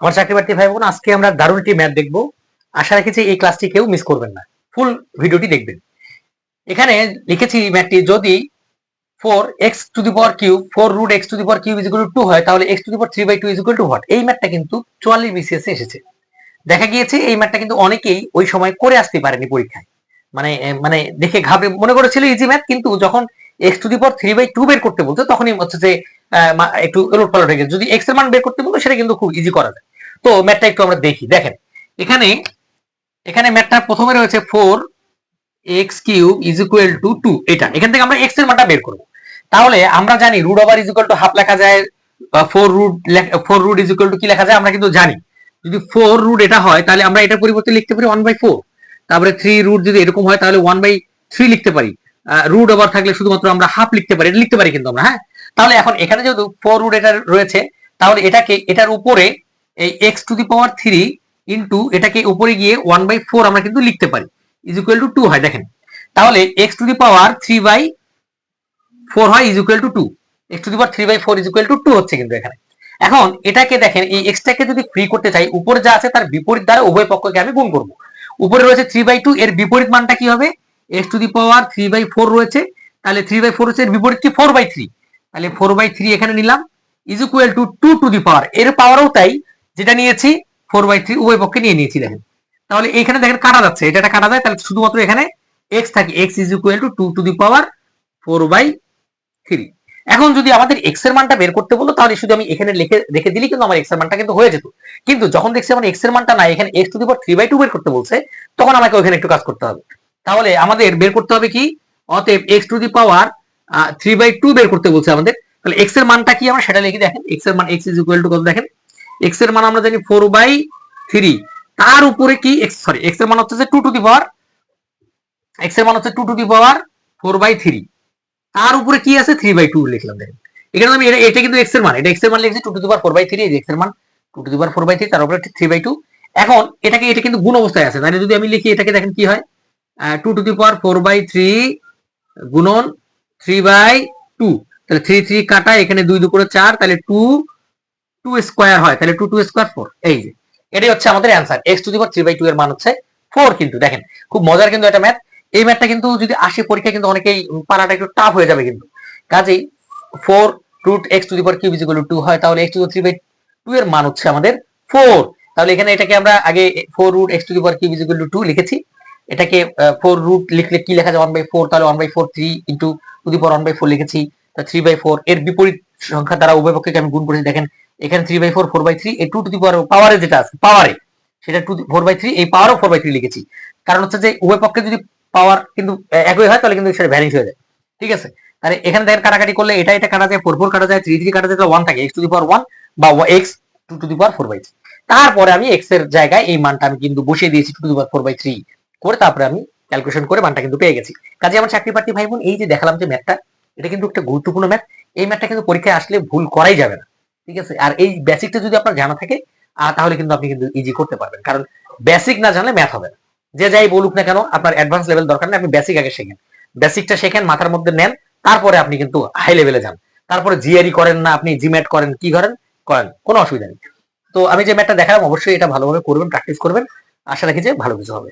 আমার চাকরি প্রার্থী ভাই বোন, আজকে আমরা দারুণ একটি ম্যাথ দেখব। আশা রাখছি এই ক্লাসটি কেউ মিস করবেন না। ফুল ভিডিওটি দেখবেন। এখানে লিখেছি ম্যাথটি যদি four x to the power cube four root x to the power cube is two হয়, তাহলে x to the power three by two is to what এই ম্যাথটা কিন্তু চুয়াল্লিশ বিসিএস এসেছে। দেখা গিয়েছে এই ম্যাথটা কিন্তু অনেকেই ওই সময় করে আসতে পারেনি পরীক্ষায়। মানে মানে দেখে ঘাবড়ে মনে করেছিল ইজি ম্যাথ কিন্তু যখন x to the power three by two বের করতে বলতো তখনই হচ্ছে যে একটু এলোট পালট হয়ে গেছে। যদি এক্সের মান বের করতে বলতো সেটা কিন্তু খুব ইজি করা যায়। তো ম্যাথটা একটু আমরা দেখি। দেখেন, এখানে এখানে ম্যাথটা প্রথমে রয়েছে four x cube is equal to two এটা, এখান থেকে আমরা এক্সের মানটা বের করব। তাহলে আমরা জানি root over is to half লেখা যায় four root four root is to কি লেখা যায়, আমরা কিন্তু জানি। যদি ফোর রুট এটা হয়, তাহলে আমরা এটার পরিবর্তে লিখতে পারি ওয়ান বাই ফোর তারপরে থ্রি রুট যদি এরকম হয়, তাহলে ওয়ান বাই থ্রি লিখতে পারি। রুট ওভার থাকলে শুধুমাত্র আমরা হাফ লিখতে পারি, এটা লিখতে পারি কিন্তু আমরা হ্যাঁ? তাহলে এখন এখানে যেহেতু ফোর রুট এটা রয়েছে, তাহলে এটাকে, এটার উপরে এই x to the power three into এটাকে উপরে গিয়ে ওয়ান বাই ফোর আমরা কিন্তু লিখতে পারি ইজ ইকুয়াল টু টু হয়, দেখেন। তাহলে x to the power three by four হয় is equal to two x to the power three by four is equal to two হচ্ছে কিন্তু এখানে। এখন এটাকে দেখেন, এই এক্সটাকে যদি ফ্রি করতে চাই, উপরে যা আছে তার বিপরীত দ্বারা উভয় পক্ষকে আমি গুণ করব। উপরে রয়েছে থ্রি বাই টু এর বিপরীত মানটা কি হবে? X to the power three by four রয়েছে, তাহলে থ্রি বাই ফোর হচ্ছে এর বিপরীত কি? ফোর বাই থ্রি তাহলে ফোর বাই থ্রি এখানে নিলাম is equal to two to the power এর পাওয়ারও তাই যেটা নিয়েছি ফোর বাই থ্রি উভয় পক্ষে নিয়ে নিয়েছি, দেখেন। তাহলে এখানে দেখেন কাটা যাচ্ছে, এটা কাটা যায়, তাহলে শুধুমাত্র এখানে এক্স থাকে x is equal to two to the power four by three এখন যদি আমাদের এক্সের মানটা বের করতে বলো, তাহলে শুধু আমি এখানে লিখে রেখে দিলি কিন্তু আমার এক্সের মানটা কিন্তু হয়ে যেত। কিন্তু যখন দেখছি আমার এক্সের মানটা নাই, এখানে x to the power three by two বের করতে বলছে, তখন আমাকে ওখানে একটু কাজ করতে হবে। তাহলে আমাদের বের করতে হবে কি? অতএব x to the power three by two বের করতে বলছে আমাদের। তাহলে এক্সের মানটা কি আমরা সেটা লিখে দেখেন এক্সের মান এক্স ইজ ইকুয়াল টু কত দেখেন? এক্সের মান আমরা জানি ফোর বাই থ্রি তার উপরে কি এক্স সরি এক্সের মান হচ্ছে টু টু দি পাওয়ার এক্সের মান হচ্ছে two to the power four by three তার উপরে কি আছে? থ্রি বাই টু লিখলাম দেখেন। এখানে আমি এটা- কিন্তু এক্সের মান। এটা এক্সের মান লিখেছি two to the power four by three এক্সের মান two to the power four by three তার উপরে থ্রি বাই টু এখন এটাকে এটা কিন্তু গুণ অবস্থায় আছে। তাহলে যদি আমি লিখি, এটাকে দেখেন কি হয়? Two to the power four by three গুণন থ্রি বাই টু তাহলে থ্রি থ্রি কাটা, এখানে দুই দুপুরে চার, তাহলে টু টু স্কোয়ার হয়, তাহলে টু টু স্কোয়ার ফোর এই যে। এটাই হচ্ছে আমাদের answer x to the three by two এর মান হচ্ছে ফোর কিন্তু, দেখেন, খুব মজার কিন্তু এটা ম্যাথ এই ম্যাথটা কিন্তু যদি আসে পরীক্ষা কিন্তু অনেকেই পারাটা একটু টাফ হয়ে যাবে কিন্তু। কাজেই four root x to the power cube is equal to হয়, তাহলে x to three by two এর মান হচ্ছে আমাদের ফোর তাহলে এখানে এটাকে আমরা আগে four root x to the power cube is equal to লিখেছি। এটাকে ফোর রুট লিখলে কি লেখা যায়? ওয়ান বাই ফোর তাহলে one by four three into to the power one by four লিখেছি। থ্রি বাই ফোর এর বিপরীত সংখ্যা দ্বারা উভয় পক্ষকে আমি গুণ করেছি। দেখেন, এখানে three by four four by three এই টু টু দি পাওয়ার পাওয়ারে যেটা আছে পাওয়ারে সেটা টু ফোর বাই থ্রি এই পাওয়ারও ফোর বাই থ্রি লিখেছি। কারণ হচ্ছে যে উভয় পক্ষে যদি পাওয়ার কিন্তু একই হয়, তাহলে কিন্তু সেটা ভ্যানিশ হয়ে যায়। ঠিক আছে? তাহলে এখানে দেখেন কাটাকাটি করলে এটা এটা কাটা যায় ফোর ফোর কাটা যায় থ্রি থ্রি কাটা যায় ওয়ান থাকে x to the power one বা x two to the power four by three তারপরে আমি এক্সের জায়গায় এই মানটা আমি কিন্তু বসিয়ে দিয়েছি two to the power four by three করে তারপরে আমি ক্যালকুলেশন করে মানটা কিন্তু পেয়ে গেছি। কাজে আমার চাকরি প্রার্থী ভাই বোন এই যে দেখালাম যে ম্যাথটা এটা কিন্তু একটা গুরুত্বপূর্ণ ম্যাথ এই ম্যাথটা কিন্তু পরীক্ষায় আসলে ভুল করাই যাবে না, ঠিক আছে? আর এই বেসিকটা যদি আপনার জানা থাকে তাহলে কিন্তু আপনি কিন্তু ইজি করতে পারবেন। কারণ বেসিক না জানলে ম্যাথ হবে না। যে যাই বলুক না কেন, আপনার অ্যাডভান্স লেভেল দরকার নেই, আপনি বেসিক আগে শেখেন। বেসিকটা শেখেন, মাথার মধ্যে নেন, তারপরে আপনি কিন্তু হাই লেভেলে যান। তারপরে জিআরই করেন না, আপনি জিম্যাট করেন, কি করেন? করেন, কোনো অসুবিধা নেই। তো আমি যে ম্যাথটা দেখালাম, অবশ্যই এটা ভালোভাবে করবেন প্র্যাকটিস করবেন। আশা রাখি যে ভালো কিছু হবে।